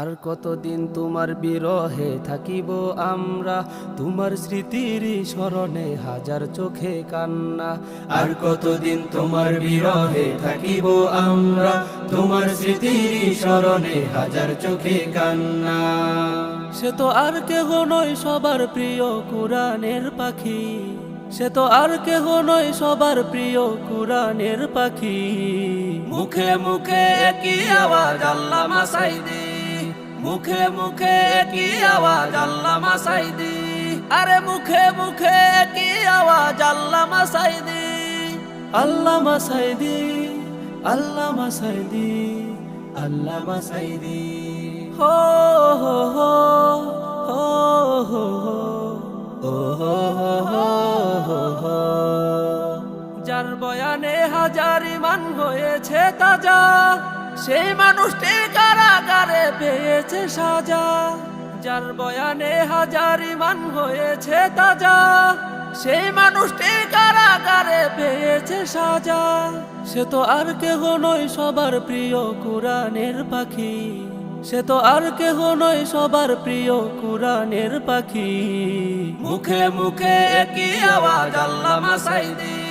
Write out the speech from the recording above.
আর কতদিন তোমার বিরহে থাকিব আমরা? তোমার স্মৃতির স্মরণে হাজার চোখে কান্না। আর কতদিন তোমার বিরহে থাকিব আমরা? তোমার স্মৃতির স্মরণে হাজার চোখে কান্না। সে তো আর কেহ নয় সবার প্রিয় কুরানের পাখি। সে তো আর কেহ নয় সবার প্রিয় কুরানের পাখি। মুখে মুখে একই আওয়াজ আল্লাহ মাসাইদি মুখে মুখে একই আওয়াজ আল্লাহ মাসাইদি আরে মুখে মুখে একই আওয়াজ আল্লাহ মাসাইদি আল্লাহ মাসাইদি আল্লাহ মাসাইদি আল্লাহ মাসাইদি হো হো হো হো হো হো হো হো হো হো যার বয়ানে হাজার ইমান হয়েছে তাজা সেই মানুষটি কারাগারে পেয়েছে সাজা, যার বয়ানে হাজার ইমান হয়েছে তাজা। সেই মানুষটি কারাগারে পেয়েছে সাজা। সে তো আর কেহ নয় সবার প্রিয় কুরানের পাখি। সে তো আর কেহ নয় সবার প্রিয় কুরানের পাখি। মুখে মুখে একই আওয়াজ আল্লাহ মাসাইদি